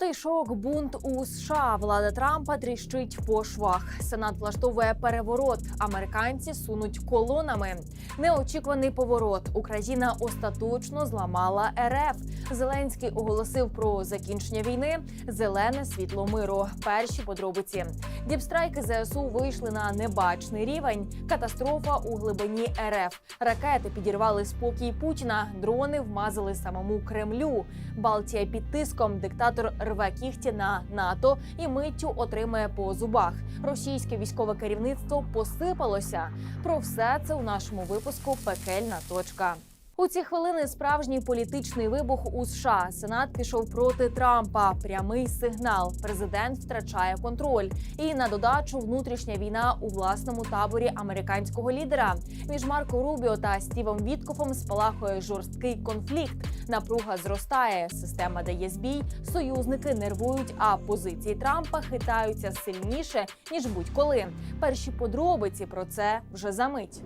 Лютий шок, бунт у США. Влада Трампа тріщить по швах. Сенат влаштовує переворот. Американці сунуть колонами. Неочікуваний поворот. Україна остаточно зламала РФ. Зеленський оголосив про закінчення війни. Зелене світло миру. Перші подробиці. Діпстрайки ЗСУ вийшли на небачний рівень. Катастрофа у глибині РФ. Ракети підірвали спокій Путіна. Дрони вмазали самому Кремлю. Балтія під тиском. Диктатор рве кігті на НАТО і миттю отримає по зубах. Російське військове керівництво посипалося. Про все це у нашому випуску Пекельна точка. У ці хвилини справжній політичний вибух у США. Сенат пішов проти Трампа. Прямий сигнал. Президент втрачає контроль. І на додачу внутрішня війна у власному таборі американського лідера. Між Марко Рубіо та Стівом Віткофом спалахує жорсткий конфлікт. Напруга зростає. Система дає збій. Союзники нервують, а позиції Трампа хитаються сильніше ніж будь-коли. Перші подробиці про це вже за мить.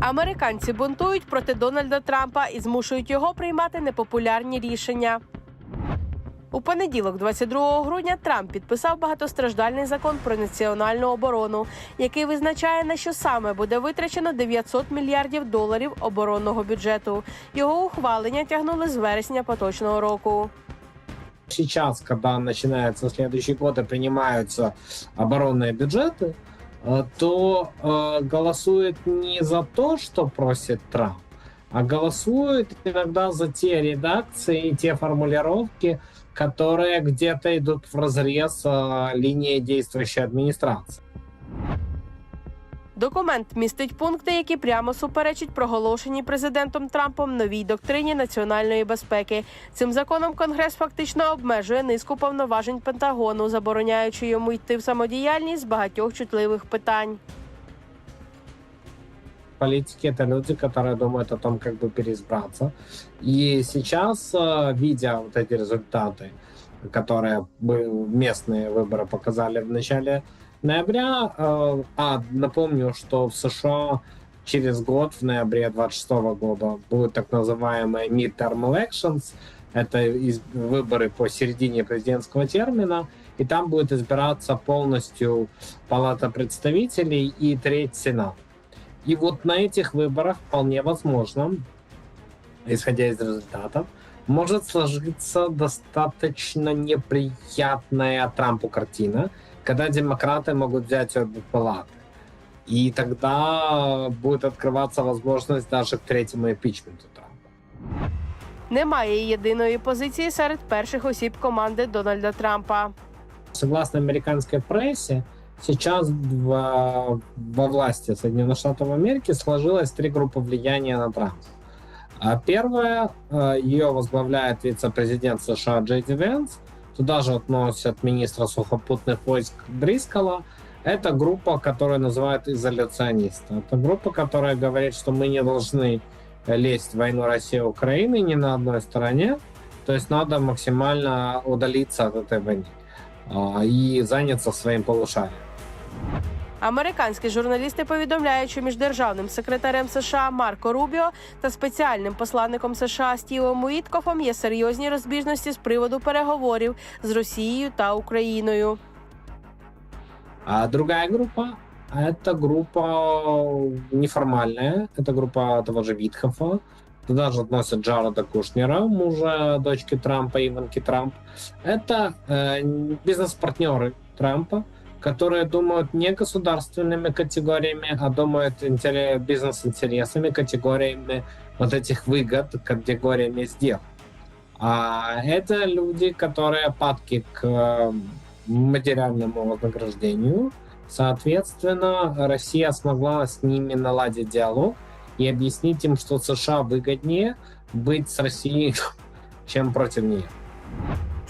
Американці бунтують проти Дональда Трампа і змушують його приймати непопулярні рішення. У понеділок, 22 грудня, Трамп підписав багатостраждальний закон про національну оборону, який визначає на що саме буде витрачено 900 мільярдів доларів оборонного бюджету. Його ухвалення тягнули з вересня поточного року. сейчас, когда начинается следующий год и принимаются оборонные бюджеты, э, то э, голосует не за то, что просит Трамп, а голосует иногда за те редакции и те формулировки, которые где-то идут в разрез э, линии действующей администрации. Документ містить пункти, які прямо суперечать проголошеній президентом Трампом новій доктрині національної безпеки. Цим законом Конгрес фактично обмежує низку повноважень Пентагону, забороняючи йому йти в самодіяльність з багатьох чутливих питань. Политики это люди, которые думают о том, как бы переизбраться. И сейчас, э, видя вот эти результаты, которые бы- местные выборы показали в начале ноября, э, а напомню, что в США через год, в ноябре 26 года, будут так называемые midterm elections, это выборы по середине президентского термина, и там будет избираться полностью Палата представителей и треть Сената. И вот на этих выборах вполне возможно, исходя из результатов, может сложиться достаточно неприятная Трампу картина, когда демократы могут взять обе палаты. И тогда будет открываться возможность даже к третьему импичменту Трампа. Немає єдиної позиції серед перших осіб команди Дональда Трампа. Согласно американской прессе, сейчас во, во власти Соединенных Штатов Америки сложилось три группы влияния на Трампа. А Первая, э, ее возглавляет вице-президент США Джей Ди Венс. Туда же относят министра сухопутных войск Дрискала. Это группа, которую называют изоляционисты. Это группа, которая говорит, что мы не должны лезть в войну России и Украины ни на одной стороне. То есть надо максимально удалиться от этой войны а, и заняться своим полушарием. Американські журналісти повідомляють, що між державним секретарем США Марко Рубіо та спеціальним посланником США Стівом Уіткофом є серйозні розбіжності з приводу переговорів з Росією та Україною. А другая группа – это группа неформальная, это группа того же Витхофа. Туда же относят Джареда Кушнера, мужа дочки Трампа, Иванки Трамп. Это э, бизнес-партнеры Трампа, которые думают не государственными категориями, а думают интере- бизнес-интересами, категориями вот этих выгод, категориями сделок. А это люди, которые падки к э, материальному вознаграждению. Соответственно, Россия смогла с ними наладить диалог и объяснить им, что США выгоднее быть с Россией, чем против нее.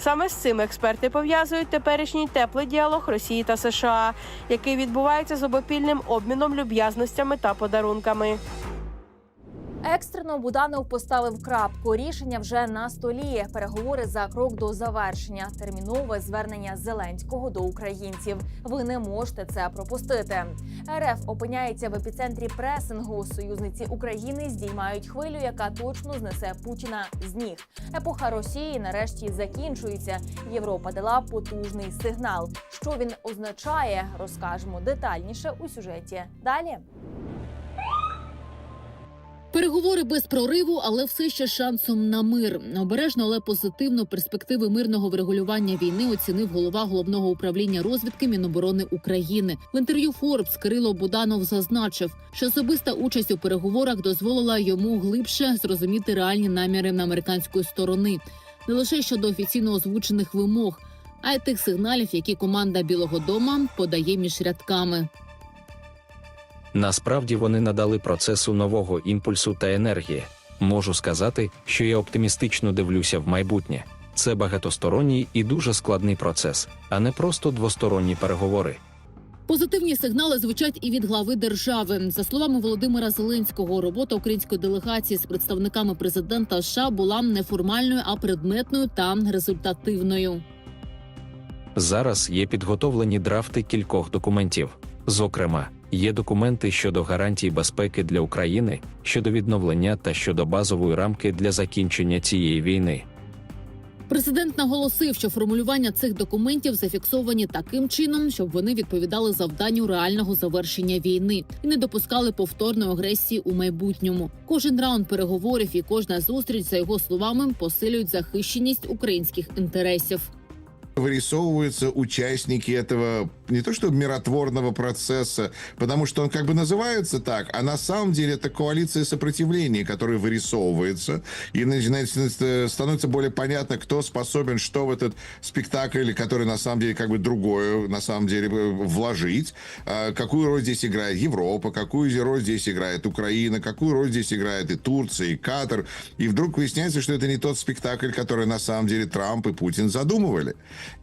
Саме з цим експерти пов'язують теперішній теплий діалог Росії та США, який відбувається з обопільним обміном люб'язностями та подарунками. Екстрено Буданов поставив крапку. Рішення вже на столі. Переговори за крок до завершення. Термінове звернення Зеленського до українців. Ви не можете це пропустити. РФ опиняється в епіцентрі пресингу. Союзниці України здіймають хвилю, яка точно знесе Путіна з ніг. Епоха Росії нарешті закінчується. Європа дала потужний сигнал. Що він означає, розкажемо детальніше у сюжеті. Далі. Переговори без прориву, але все ще шансом на мир. Обережно, але позитивно перспективи мирного врегулювання війни оцінив голова головного управління розвідки Міноборони України. В інтерв'ю Форбс Кирило Буданов зазначив, що особиста участь у переговорах дозволила йому глибше зрозуміти реальні наміри на американської сторони, не лише щодо офіційно озвучених вимог, а й тих сигналів, які команда Білого Дома подає між рядками. Насправді вони надали процесу нового імпульсу та енергії. Можу сказати, що я оптимістично дивлюся в майбутнє. Це багатосторонній і дуже складний процес, а не просто двосторонні переговори. Позитивні сигнали звучать і від глави держави. За словами Володимира Зеленського, робота української делегації з представниками президента США була не формальною, а предметною та результативною. Зараз є підготовлені драфти кількох документів. Зокрема, є документи щодо гарантій безпеки для України, щодо відновлення та щодо базової рамки для закінчення цієї війни. Президент наголосив, що формулювання цих документів зафіксовані таким чином, щоб вони відповідали завданню реального завершення війни і не допускали повторної агресії у майбутньому. Кожен раунд переговорів і кожна зустріч, за його словами, посилюють захищеність українських інтересів. Вырисовываются участники этого не то что миротворного процесса, потому что он как бы называется так, а на самом деле это коалиция сопротивления, которая вырисовывается, и начинает, становится более понятно, кто способен что в этот спектакль, который на самом деле как бы другое, на самом деле э, вложить, А какую роль здесь играет Европа, какую роль здесь играет Украина, какую роль здесь играет и Турция, и Катар, и вдруг выясняется, что это не тот спектакль, который на самом деле Трамп и Путин задумывали.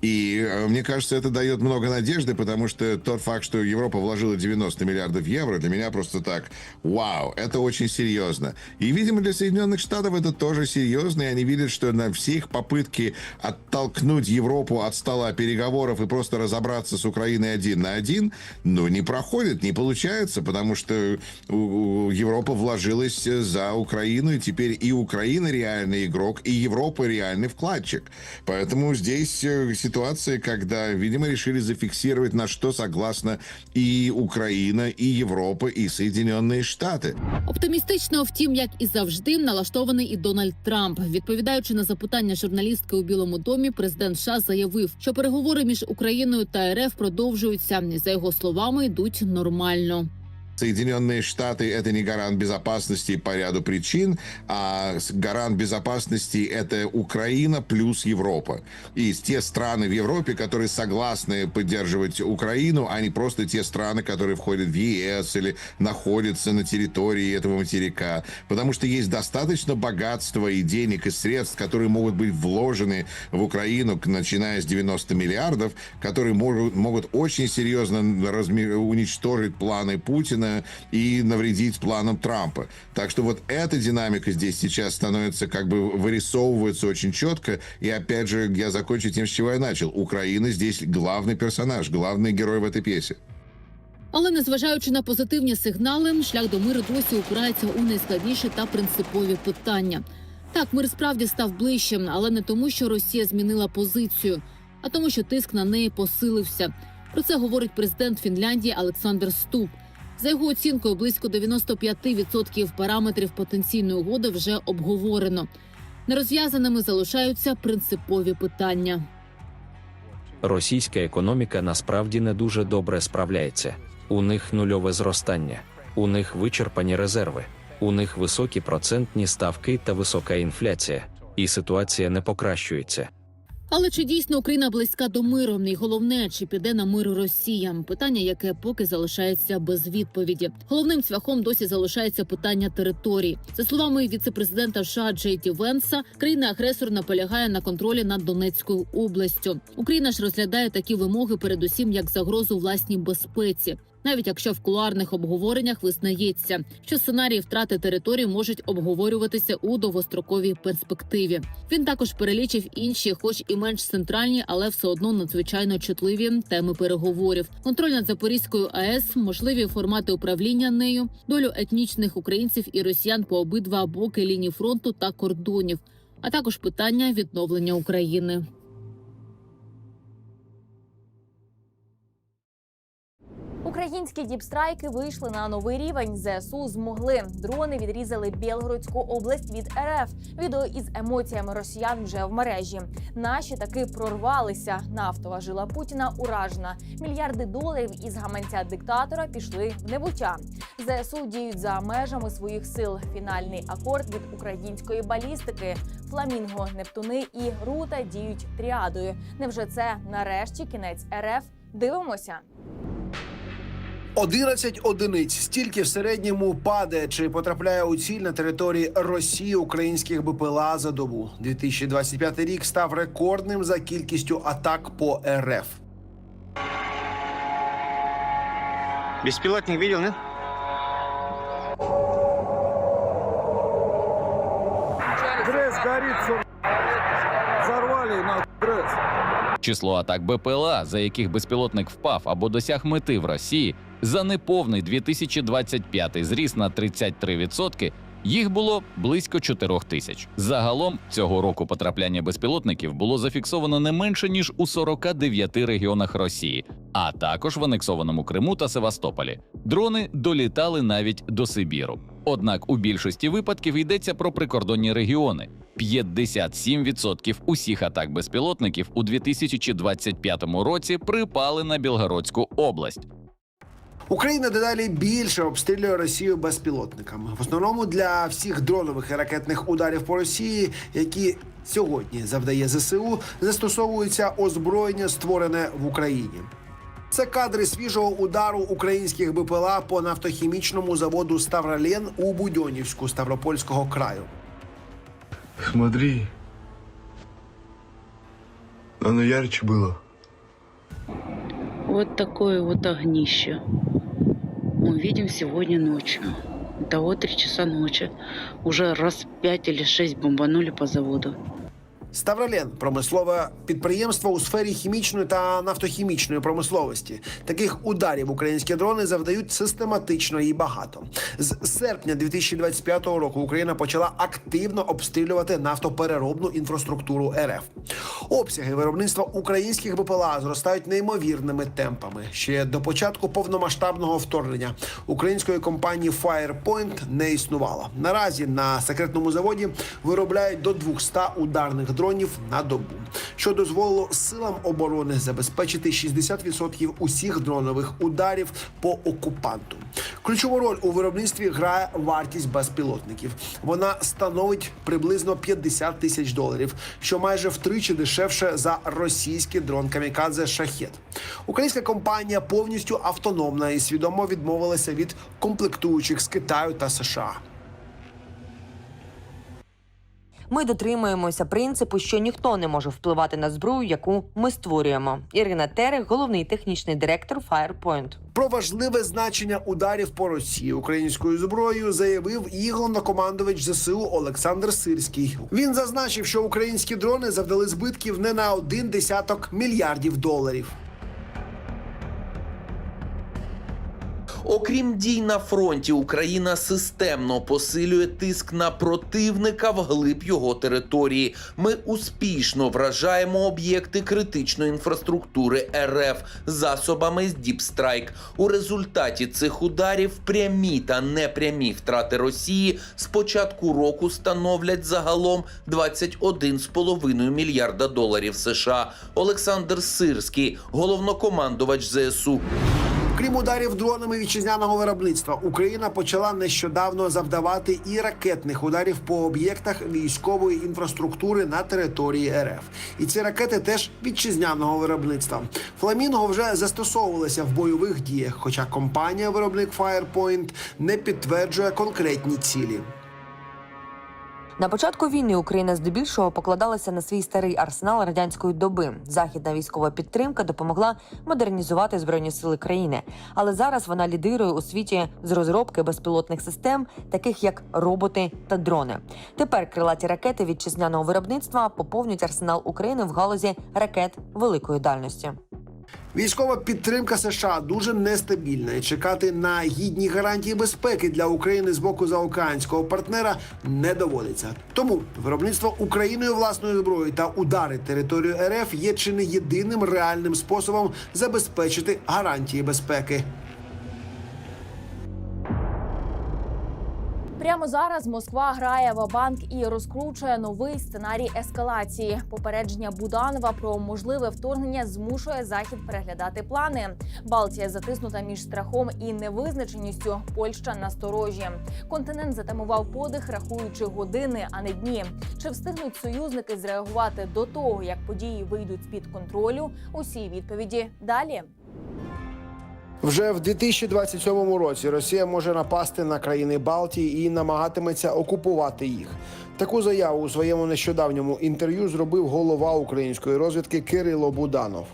И э, мне кажется, это дает много надежды, потому что тот факт, что Европа вложила 90 миллиардов евро, для меня просто так, вау, это очень серьезно. И, видимо, для Соединенных Штатов это тоже серьезно, и они видят, что на все их попытки оттолкнуть Европу от стола переговоров и просто разобраться с Украиной один на один, ну, не проходит, не получается, потому что Европа вложилась за Украину, и теперь и Украина реальный игрок, и Европа реальный вкладчик. Поэтому здесь э, ситуация, когда, видимо, решили зафиксировать, на что согласна и Украина, и Европа, и Соединенные Штаты. Оптимістично, втім, як і завжди, налаштований і Дональд Трамп. Відповідаючи на запитання журналістки у Білому домі, президент США заявив, що переговори між Україною та РФ продовжуються. І, За його словами, йдуть нормально. Соединенные Штаты – это не гарант безопасности по ряду причин, а гарант безопасности – это Украина плюс Европа. И те страны в Европе, которые согласны поддерживать Украину, а не просто те страны, которые входят в ЕС или находятся на территории этого материка. Потому что есть достаточно богатства и денег, и средств, которые могут быть вложены в Украину, начиная с 90 миллиардов, которые могут, могут очень серьезно разми- уничтожить планы Путина и навредить планам Трампа. Так что вот эта динамика здесь сейчас становится как бы вырисовывается очень четко. И опять же, я закончу тем, с чего я начал. Украина здесь главный персонаж, главный герой в этой пьесе. Але незважаючи на позитивні сигнали, шлях до миру досі упирається у найскладніші та принципові питання. Так, мир справді став ближчим, але не тому, що Росія змінила позицію, а тому, що тиск на неї посилився. Про це говорить президент Фінляндії Олександр Ступ. За його оцінкою, близько 95% параметрів потенційної угоди вже обговорено. Нерозв'язаними залишаються принципові питання. Російська економіка насправді не дуже добре справляється. У них нульове зростання, у них вичерпані резерви, у них високі процентні ставки та висока інфляція, і ситуація не покращується. Але чи дійсно Україна близька до миру? І головне, чи піде на мир Росія? Питання, яке поки залишається без відповіді. Головним цвяхом досі залишається питання територій. За словами віцепрезидента США Джей Ді Венса, країна-агресор наполягає на контролі над Донецькою областю. Україна ж розглядає такі вимоги, передусім як загрозу власній безпеці. Навіть якщо в кулуарних обговореннях визнається, що сценарії втрати територій можуть обговорюватися у довгостроковій перспективі. Він також перелічив інші, хоч і менш центральні, але все одно надзвичайно чутливі теми переговорів: контроль над Запорізькою АЕС, можливі формати управління нею, долю етнічних українців і росіян по обидва боки лінії фронту та кордонів, а також питання відновлення України. Українські діпстрайки вийшли на новий рівень. ЗСУ змогли. Дрони відрізали Білгородську область від РФ. Відео із емоціями росіян вже в мережі. Наші таки прорвалися. Нафтова жила Путіна уражена. Мільярди доларів із гаманця диктатора пішли в небуття. ЗСУ діють за межами своїх сил. Фінальний акорд від української балістики. Фламінго, Нептуни і Рута діють тріадою. Невже це нарешті кінець РФ? Дивимося. 11 одиниць стільки в середньому падає чи потрапляє у ціль на території Росії українських БПЛА за добу. 2025 рік став рекордним за кількістю атак по РФ. Беспилотник видел, нет? Гресс горит, все. Взорвали на Гресс. Число атак БПЛА, за яких безпілотник впав або досяг мети в Росії, за неповний 2025 зріс на 33%, їх було близько 4 тисяч. Загалом цього року потрапляння безпілотників було зафіксовано не менше ніж у 49 регіонах Росії, а також в анексованому Криму та Севастополі. Дрони долітали навіть до Сибіру. Однак у більшості випадків йдеться про прикордонні регіони. 57% усіх атак безпілотників у 2025 році припали на Білгородську область. Україна дедалі більше обстрілює Росію безпілотниками. В основному для всіх дронових і ракетних ударів по Росії, які сьогодні завдає ЗСУ, застосовується озброєння, створене в Україні. Це кадри свіжого удару українських БПЛА по нафтохімічному заводу Ставролен у Будьонівську Ставропольського краю. Смотри. Оно ярче было. Вот такое вот огнище мы видим сегодня ночью. Того три часа ночи. Уже раз пять или шесть бомбанули по заводу. Ставролен промислове підприємство у сфері хімічної та нафтохімічної промисловості. Таких ударів українські дрони завдають систематично і багато. З серпня 2025 року Україна почала активно обстрілювати нафтопереробну інфраструктуру РФ. Обсяги виробництва українських БПЛА зростають неймовірними темпами. Ще до початку повномасштабного вторгнення української компанії Firepoint не існувало. Наразі на секретному заводі виробляють до 200 ударних дронів на добу, що дозволило силам оборони забезпечити 60% усіх дронових ударів по окупанту. Ключову роль у виробництві грає вартість безпілотників. Вона становить приблизно 50 тисяч доларів, що майже втричі дешевше за російський дрон камікадзе Шахет. Українська компанія повністю автономна і свідомо відмовилася від комплектуючих з Китаю та США. Ми дотримуємося принципу, що ніхто не може впливати на зброю, яку ми створюємо. Ірина Терех, головний технічний директор Firepoint. Про важливе значення ударів по Росії українською зброєю заявив і головнокомандувач ЗСУ Олександр Сирський. Він зазначив, що українські дрони завдали збитків не на один десяток мільярдів доларів. Окрім дій на фронті, Україна системно посилює тиск на противника вглиб його території. Ми успішно вражаємо об'єкти критичної інфраструктури РФ засобами з Діпстрайк. У результаті цих ударів прямі та непрямі втрати Росії з початку року становлять загалом 21,5 мільярда доларів США. Олександр Сирський, головнокомандувач ЗСУ. Крім ударів дронами вітчизняного виробництва, Україна почала нещодавно завдавати і ракетних ударів по об'єктах військової інфраструктури на території РФ. І ці ракети теж вітчизняного виробництва. Фламінго вже застосовувалися в бойових діях, хоча компанія виробник Firepoint не підтверджує конкретні цілі. На початку війни Україна здебільшого покладалася на свій старий арсенал радянської доби. Західна військова підтримка допомогла модернізувати збройні сили країни, але зараз вона лідирує у світі з розробки безпілотних систем, таких як роботи та дрони. Тепер крилаті ракети вітчизняного виробництва поповнюють арсенал України в галузі ракет великої дальності. Військова підтримка США дуже нестабільна, і чекати на гідні гарантії безпеки для України з боку заокеанського партнера не доводиться. Тому виробництво Україною власної зброї та удари територію РФ є чи не єдиним реальним способом забезпечити гарантії безпеки. Прямо зараз Москва грає в банк і розкручує новий сценарій ескалації. Попередження Буданова про можливе вторгнення змушує захід переглядати плани. Балтія затиснута між страхом і невизначеністю. Польща насторожі. Континент затамував подих, рахуючи години, а не дні. Чи встигнуть союзники зреагувати до того, як події вийдуть з під контролю? Усі відповіді далі. Вже в 2027 році Росія може напасти на країни Балтії і намагатиметься окупувати їх. Таку заяву у своєму нещодавньому інтерв'ю зробив голова української розвідки Кирило Буданов.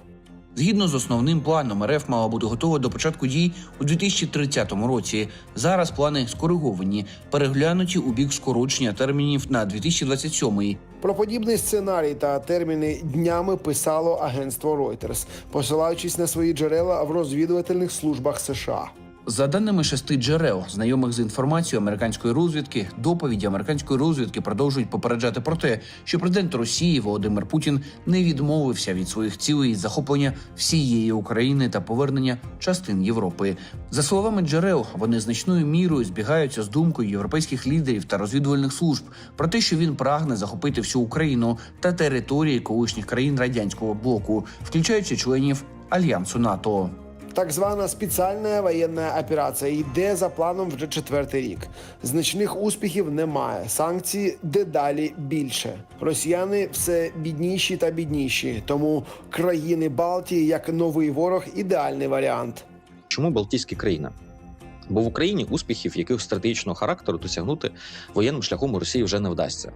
Згідно з основним планом, РФ мала бути готова до початку дій у 2030 році. Зараз плани скориговані, переглянуті у бік скорочення термінів на 2027. Про подібний сценарій та терміни днями писало агентство Reuters, посилаючись на свої джерела в розвідувальних службах США. За даними шести джерел, знайомих з інформацією американської розвідки, доповіді американської розвідки продовжують попереджати про те, що президент Росії Володимир Путін не відмовився від своїх цілей із захоплення всієї України та повернення частин Європи. За словами джерел, вони значною мірою збігаються з думкою європейських лідерів та розвідувальних служб про те, що він прагне захопити всю Україну та території колишніх країн радянського блоку, включаючи членів альянсу НАТО. Так звана спеціальна воєнна операція йде за планом вже четвертий рік. Значних успіхів немає. Санкцій дедалі більше. Росіяни все бідніші та бідніші. Тому країни Балтії як новий ворог ідеальний варіант. Чому Балтійські країни? Бо в Україні успіхів якихось стратегічного характеру досягнути воєнним шляхом у Росії вже не вдасться.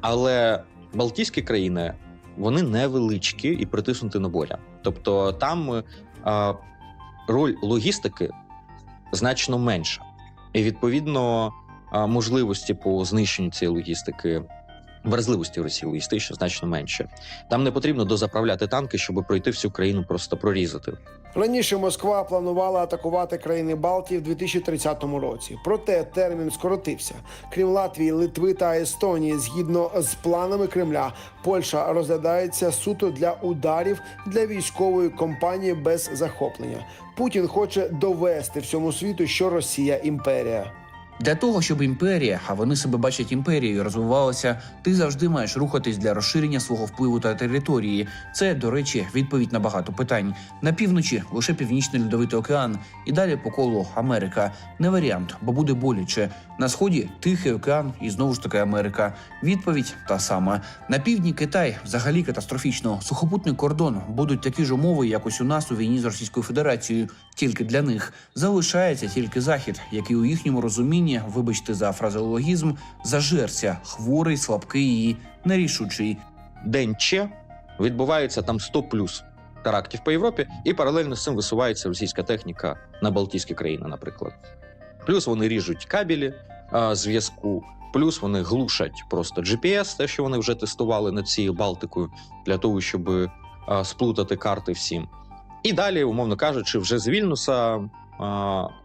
Але Балтійські країни вони невеличкі і притиснуті на боря. Тобто там е, роль логістики значно менша. І відповідно можливості по знищенню цієї логістики. Вразливості Росії логістично значно менше. Там не потрібно дозаправляти танки, щоб пройти всю країну, просто прорізати. Раніше Москва планувала атакувати країни Балтії в 2030 році. Проте термін скоротився. Крім Латвії, Литви та Естонії, згідно з планами Кремля, Польща розглядається суто для ударів для військової кампанії без захоплення. Путін хоче довести всьому світу, що Росія імперія. Для того, щоб імперія, а вони себе бачать імперією, розвивалася, ти завжди маєш рухатись для розширення свого впливу та території. Це, до речі, відповідь на багато питань. На півночі лише північний льодовитий океан, і далі по колу Америка. Не варіант, бо буде боляче. На сході Тихий океан і знову ж таки Америка. Відповідь та сама. На півдні Китай взагалі катастрофічно. Сухопутний кордон будуть такі ж умови, як ось у нас у війні з Російською Федерацією. Тільки для них залишається тільки захід, який у їхньому розумінні, вибачте за фразеологізм, зажерся, хворий, слабкий і нерішучий. День Че відбувається там 100 плюс терактів по Європі, і паралельно з цим висувається російська техніка на Балтійські країни, наприклад. Плюс вони ріжуть кабелі зв'язку, плюс вони глушать просто GPS, те, що вони вже тестували над цією Балтикою, для того, щоб а, сплутати карти всім. І далі, умовно кажучи, вже з Вільнюса а,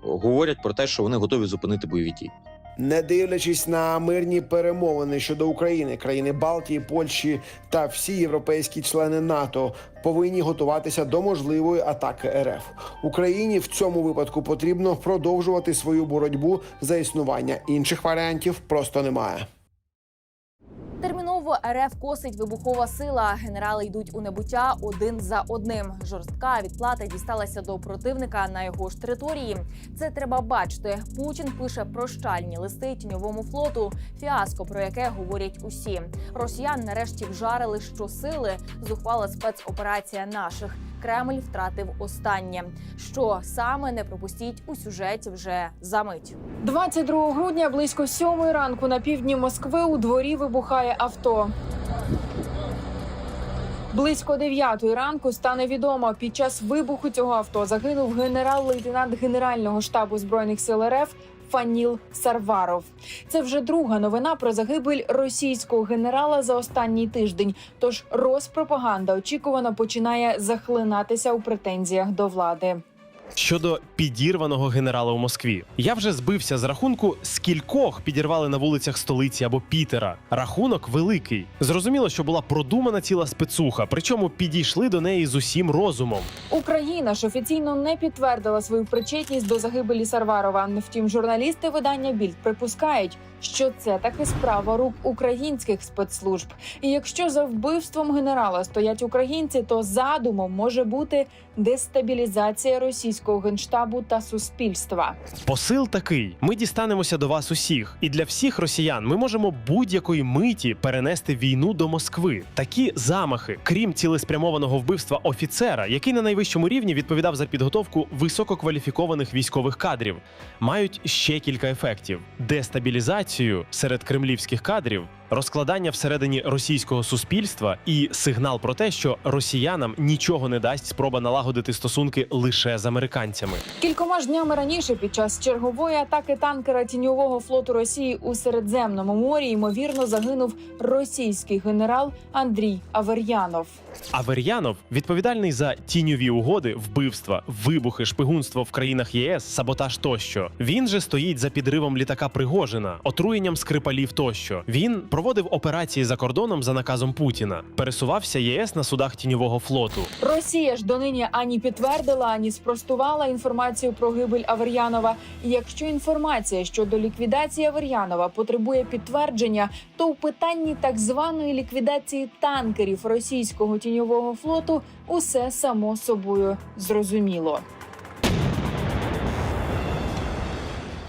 говорять про те, що вони готові зупинити бойові дії. Не дивлячись на мирні перемовини щодо України, країни Балтії, Польщі та всі європейські члени НАТО повинні готуватися до можливої атаки РФ. Україні в цьому випадку потрібно продовжувати свою боротьбу за існування. Інших варіантів просто немає. Терміново РФ косить вибухова сила. Генерали йдуть у небуття один за одним. Жорстка відплата дісталася до противника на його ж території. Це треба бачити. Путін пише прощальні листи тіньовому флоту. Фіаско, про яке говорять усі. Росіян нарешті вжарили щосили. Зухвала спецоперація наших. Кремль втратив останнє. Що саме не пропустіть у сюжеті вже за мить. 22 грудня близько сьомої ранку на півдні Москви у дворі вибухає авто. Близько дев'ятої ранку стане відомо, під час вибуху цього авто загинув генерал-лейтенант Генерального штабу збройних сил РФ Фаніл Сарваров. Це вже друга новина про загибель російського генерала за останній тиждень. Тож розпропаганда очікувано починає захлинатися у претензіях до влади. Щодо підірваного генерала у Москві, я вже збився з рахунку, скількох підірвали на вулицях столиці або Пітера. Рахунок великий. Зрозуміло, що була продумана ціла спецуха, причому підійшли до неї з усім розумом. Україна ж офіційно не підтвердила свою причетність до загибелі Сарварова. Втім, журналісти видання Більд припускають, що це таки справа рук українських спецслужб. І якщо за вбивством генерала стоять українці, то задумом може бути дестабілізація російського генштабу та суспільства. Посил такий: ми дістанемося до вас усіх, і для всіх росіян ми можемо будь-якої миті перенести війну до Москви. Такі замахи, крім цілеспрямованого вбивства офіцера, який на найвищому рівні відповідав за підготовку висококваліфікованих військових кадрів, мають ще кілька ефектів: дестабілізацію серед кремлівських кадрів. Розкладання всередині російського суспільства і сигнал про те, що росіянам нічого не дасть спроба налагодити стосунки лише з американцями. Кількома ж днями раніше, під час чергової атаки танкера тіньового флоту Росії у Середземному морі, ймовірно, загинув російський генерал Андрій Авер'янов. Авер'янов відповідальний за тіньові угоди, вбивства, вибухи, шпигунство в країнах ЄС, саботаж тощо. Він же стоїть за підривом літака Пригожина, отруєнням скрипалів тощо. Він проводив операції за кордоном за наказом Путіна, пересувався ЄС на судах тіньового флоту. Росія ж донині ані підтвердила, ані спростувала інформацію про гибель Авер'янова. І якщо інформація щодо ліквідації Авер'янова потребує підтвердження, то у питанні так званої ліквідації танкерів російського тіньового флоту усе само собою зрозуміло.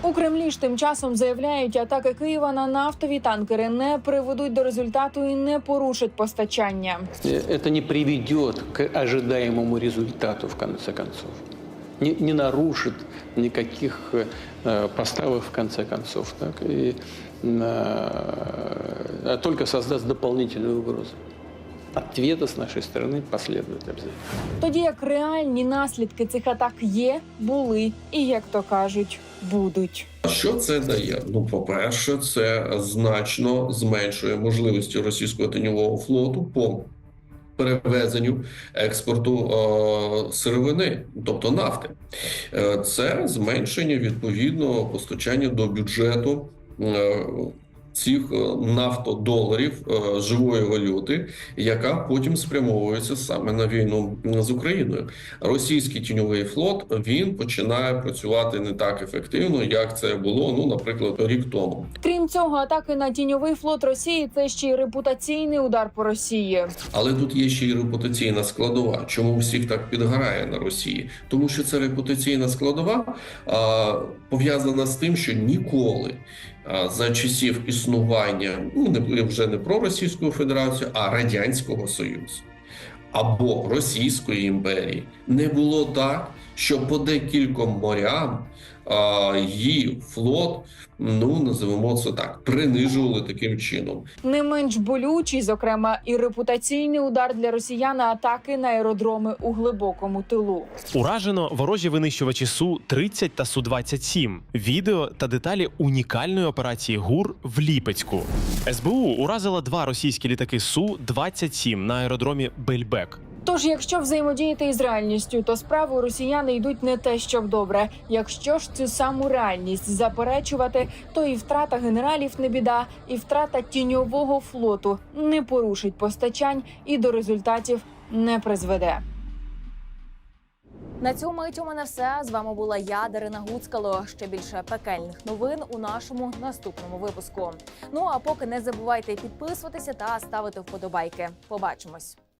У Кремлі ж тим часом заявляють, атаки Києва на нафтові танкери не приведуть до результату і не порушать постачання. это не приведет к ожидаемому результату в конце концов. Не, не нарушит никаких э, поставок в конце концов. Так, и, э, а только создаст дополнительную угрозу. Ответа с нашей стороны последует обязательно. Тоді як реальні наслідки цих атак є, були і, як то кажуть, будуть. Що це дає? Ну, по-перше, це значно зменшує можливості російського тіньового флоту по перевезенню експорту е, сировини, тобто нафти. Е, це зменшення відповідно постачання до бюджету. е, Цих е, нафтодоларів е, живої валюти, яка потім спрямовується саме на війну з Україною. Російський тіньовий флот він починає працювати не так ефективно, як це було, ну, наприклад, рік тому. Крім цього, атаки на тіньовий флот Росії це ще й репутаційний удар по Росії. Але тут є ще й репутаційна складова. Чому всіх так підгорає на Росії? Тому що ця репутаційна складова а, пов'язана з тим, що ніколи за часів існування ну не вже не про Російську Федерацію, а Радянського Союзу або Російської імперії. Не було так, що по декільком морям її флот, ну називемо це так, принижували таким чином. Не менш болючий, зокрема, і репутаційний удар для росіян атаки на аеродроми у глибокому тилу. Уражено ворожі винищувачі су 30 та су 27 Відео та деталі унікальної операції ГУР в Ліпецьку. СБУ уразила два російські літаки су 27 на аеродромі Бельбек. Тож, якщо взаємодіяти із реальністю, то справи у росіяни йдуть не те, щоб добре. Якщо ж цю саму реальність заперечувати, то і втрата генералів не біда, і втрата тіньового флоту не порушить постачань і до результатів не призведе. На цьому мить у мене все. З вами була я, Дарина Гуцкало. Ще більше пекельних новин у нашому наступному випуску. Ну а поки не забувайте підписуватися та ставити вподобайки. Побачимось.